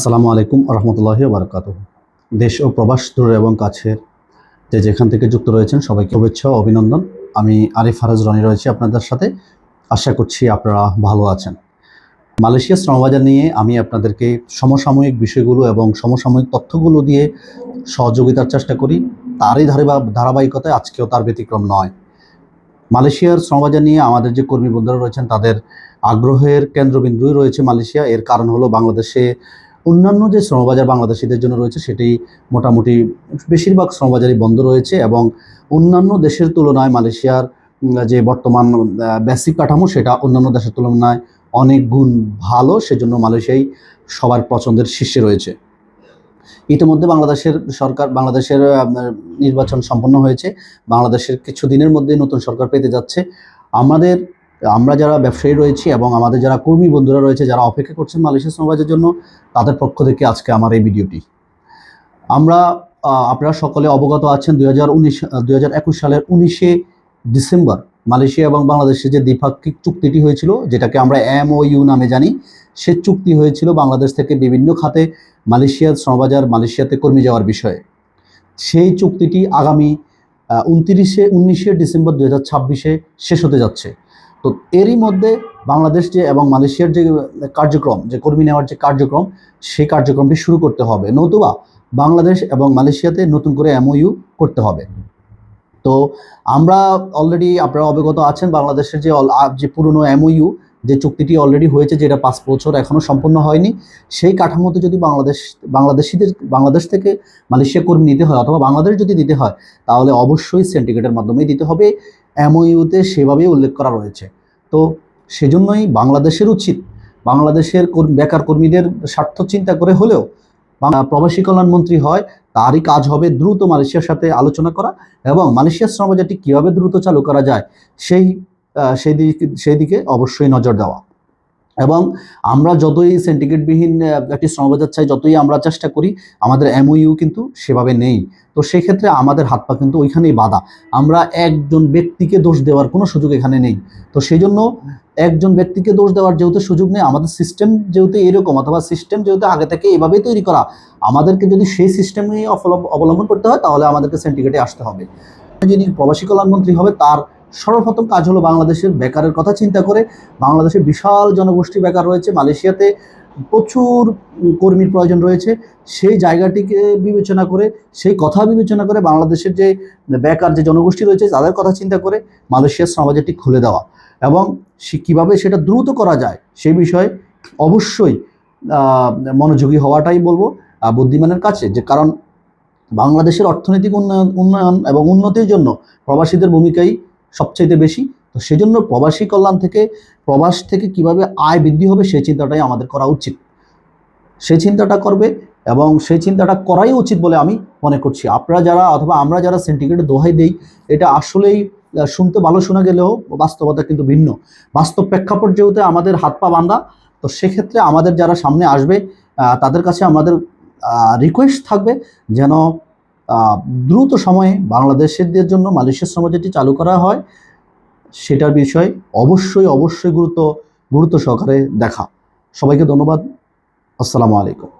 আসসালামু আলাইকুম রহমতুল্লাহি বারকাত দেশ ও প্রবাস দূরে এবং কাছের যে যেখান থেকে যুক্ত রয়েছেন সবাইকে শুভেচ্ছা অভিনন্দন। আমি আরিফ ফারাজ রনি রয়েছি আপনাদের সাথে। আশা করছি আপনারা ভালো আছেন। মালয়েশিয়া শ্রমবাজার নিয়ে আমি আপনাদেরকে সমসাময়িক বিষয়গুলো এবং সমসাময়িক তথ্যগুলো দিয়ে সহযোগিতার চেষ্টা করি। তারই ধারাবা ধারাবাহিকতায় আজকেও তার ব্যতিক্রম নয়। মালয়েশিয়ার শ্রমবাজার নিয়ে আমাদের যে কর্মী বন্ধুরা রয়েছেন, তাদের আগ্রহের কেন্দ্রবিন্দুই রয়েছে মালয়েশিয়া। এর কারণ হলো বাংলাদেশে অন্যান্য যে শ্রমবাজার বাংলাদেশিদের জন্য রয়েছে, সেটি মোটামুটি বেশিরভাগ শ্রমবাজারই বন্ধ রয়েছে এবং অন্যান্য দেশের তুলনায় মালয়েশিয়ার যে বর্তমান বেসিক কাঠামো, সেটা অন্যান্য দেশের তুলনায় অনেক গুণ ভালো। সেজন্য মালয়েশিয়াই সবার পছন্দের শীর্ষে রয়েছে। ইতিমধ্যে বাংলাদেশের সরকার, বাংলাদেশের নির্বাচন সম্পন্ন হয়েছে। বাংলাদেশের কিছু দিনের মধ্যেই নতুন সরকার পেতে যাচ্ছে। আমাদের আমরা যারা ব্যবসায়ী রয়েছি এবং আমাদের যারা কর্মী বন্ধুরা রয়েছে, যারা অপেক্ষা করছেন মালয়েশিয়া সমাজের জন্য, তাদের পক্ষ থেকে আজকে আমার এই ভিডিওটি। আমরা আপনারা সকলে অবগত আছেন দুই হাজার উনিশ একুশ সালের উনিশে ডিসেম্বর মালয়েশিয়া এবং বাংলাদেশের যে দ্বিপাক্ষিক চুক্তিটি হয়েছিল, যেটাকে আমরা এমওইউ নামে জানি, সে চুক্তি হয়েছিল বাংলাদেশ থেকে বিভিন্ন খাতে মালয়েশিয়ার শ্রমবাজার মালয়েশিয়াতে কর্মী যাওয়ার বিষয়ে। সেই চুক্তিটি আগামী উনত্রিশে, উনিশে ডিসেম্বর দু হাজার ছাব্বিশে শেষ হতে যাচ্ছে। তো এরই মধ্যে বাংলাদেশ যে এবং মালয়েশিয়ার যে কার্যক্রম, যে কর্মী নেওয়ার যে কার্যক্রম, সেই কার্যক্রমটি শুরু করতে হবে। নতুবা বাংলাদেশ এবং মালয়েশিয়াতে নতুন করে এমওইউ করতে হবে। তো আমরা অলরেডি আপনারা অবগত আছেন, বাংলাদেশের যে যে পুরনো এমওইউ, যে চুক্তিটি অলরেডি হয়েছে, যেটা পাঁচ বছর এখনও সম্পূর্ণ হয়নি, সেই কাঠামোতে যদি বাংলাদেশ, বাংলাদেশিদের, বাংলাদেশ থেকে মালয়েশিয়া কর্মী নিতে হয়, অথবা বাংলাদেশ যদি দিতে হয়, তাহলে অবশ্যই সেন্টিকেটের মাধ্যমেই দিতে হবে। এমওইউতে সেভাবেই উল্লেখ করা রয়েছে। তো সেজন্যই বাংলাদেশের উচিত, বাংলাদেশের বেকার কর্মীদের স্বার্থ চিন্তা করে হলেও প্রবাসী কল্যাণ মন্ত্রী হয়, তারই কাজ হবে দ্রুত মালয়েশিয়ার সাথে আলোচনা করা এবং মালয়েশিয়ার শ্রমবাজারটি কীভাবে দ্রুত চালু করা যায়, সেই সেই দিকে সেই দিকে অবশ্যই নজর দেওয়া। এবং আমরা যতই সেন্টিকেটবিহীন আহ, একটি শ্রমবাজার চাই যতই আমরা চেষ্টা করি আমাদের এমওইউ কিন্তু সেভাবে নেই। তো সেক্ষেত্রে আমাদের হাত পা কিন্তু ওইখানেই বাধা। আমরা একজন ব্যক্তিকে দোষ দেওয়ার কোনো সুযোগ এখানে নেই। তো সেই জন্য একজন ব্যক্তিকে দোষ দেওয়ার যেহেতু সুযোগ নেই আমাদের সিস্টেম যেহেতু এরকম অথবা সিস্টেম যেহেতু আগে থেকে এভাবেই তৈরি করা আমাদেরকে যদি সেই সিস্টেমই অবলম্বন করতে হয় তাহলে আমাদেরকে সেন্টিকেটে আসতে হবে। যিনি প্রবাসী কল্যাণমন্ত্রী হবে তার সর্বপ্রথম কাজ হলো বাংলাদেশের বেকারের কথা চিন্তা করে। বাংলাদেশের বিশাল জনগোষ্ঠী বেকার রয়েছে। মালয়েশিয়াতে প্রচুর কর্মীর প্রয়োজন রয়েছে। সেই জায়গাটিকে বিবেচনা করে, সেই কথা বিবেচনা করে বাংলাদেশের যে বেকার যে জনগোষ্ঠী রয়েছে, তাদের কথা চিন্তা করে মালয়েশিয়ার সমাজটি খুলে দেওয়া। এবং কীভাবে সেটা দ্রুত করা যায় সেই বিষয়ে অবশ্যই মনোযোগী হওয়াটাই বলব বুদ্ধিমানের কাছে। যে কারণ বাংলাদেশের অর্থনৈতিক উন্নয়ন উন্নয়ন এবং উন্নতির জন্য প্রবাসীদের ভূমিকাই সবচাইতে বেশি। তো সেজন্য প্রবাসী কল্যাণ থেকে, প্রবাস থেকে কীভাবে আয় বৃদ্ধি হবে সেই চিন্তাটাই আমাদের করা উচিত। সেই চিন্তাটা করবে এবং সেই চিন্তাটা করাই উচিত বলে আমি মনে করছি। আপনারা যারা অথবা আমরা যারা সিন্ডিকেটের দোহাই দেই, এটা আসলেই শুনতে ভালো শোনা গেলেও বাস্তবতা কিন্তু ভিন্ন। বাস্তব প্রেক্ষাপট যেহেতু আমাদের হাত পা বান্ধা তো সেক্ষেত্রে আমাদের যারা সামনে আসবে তাদের কাছে আমাদের রিকোয়েস্ট থাকবে যেন দ্রুত সময়ে বাংলাদেশের জন্য মালয়েশিয়ার শ্রম যেটি চালু করা হয়, সেটার বিষয় অবশ্যই অবশ্যই গুরুত্ব গুরুত্ব সহকারে দেখা। সবাইকে ধন্যবাদ। আসসালামু আলাইকুম।